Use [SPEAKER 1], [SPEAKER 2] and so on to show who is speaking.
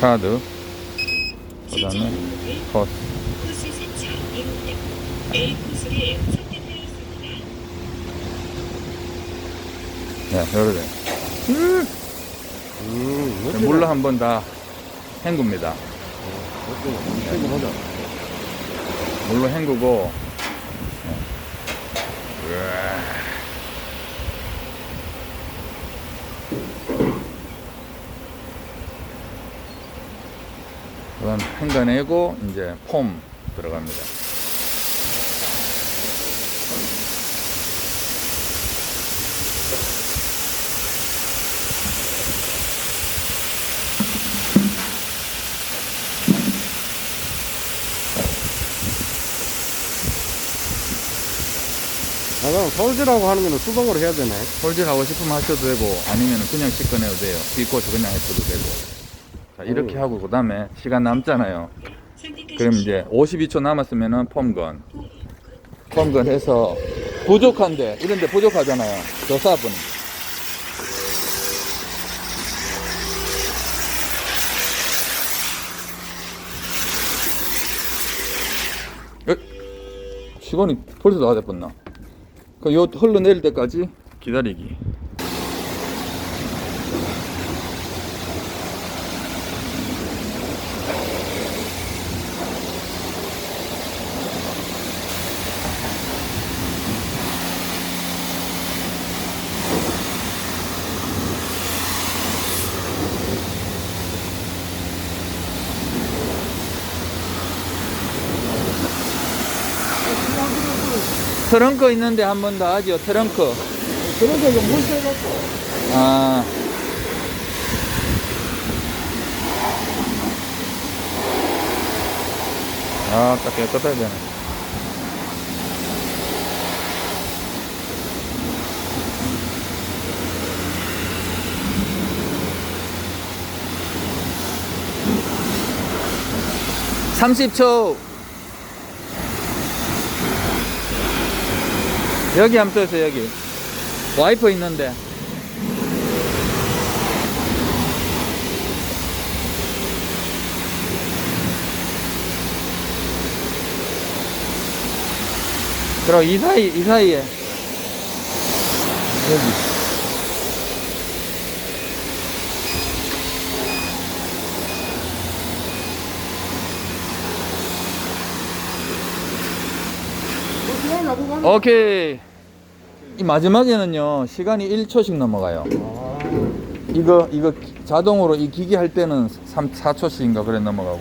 [SPEAKER 1] 카드 그 다음에
[SPEAKER 2] 코스를 선택하였습니다.
[SPEAKER 1] 네 요래
[SPEAKER 3] 음,
[SPEAKER 1] 물로 한 번 다 헹굽니다. 물로 헹구고 네. 으아. 그다음 헹궈내고 이제 폼 들어갑니다.
[SPEAKER 3] 아, 그럼 솔질하고 하는 거는 수동으로 해야 되네.
[SPEAKER 1] 홀질하고 싶으면 하셔도 되고 아니면 그냥 씻어내도 돼요. 비꼬서 그냥 했어도 되고. 자 이렇게
[SPEAKER 3] 음.
[SPEAKER 1] 하고 그 다음에 시간 남잖아요. 그럼 이제 52초 남았으면은 폼건. 폼건 해서 부족한데 이런데 부족하잖아요. 더 쏴보는. 에? 시간이 벌써 다 됐었나? 그요 흘러내릴 때까지 기다리기. 트렁크 있는데 한 번 더 하죠. 트렁크.
[SPEAKER 3] 그런데 이거 물 쐬갖고.
[SPEAKER 1] 아. 아, 딱 깨끗하게 되네. (30초) 여기 한번 떠세요 여기. 와이퍼 있는데. 그럼 이 사이 이 사이에. 여기
[SPEAKER 3] 잡고 가는
[SPEAKER 1] 오케이. 이 마지막에는요 시간이 1초씩 넘어가요.
[SPEAKER 3] 아,
[SPEAKER 1] 이거 이거 자동으로 이 기기 할 때는 3, 4초씩인가 그래 넘어가고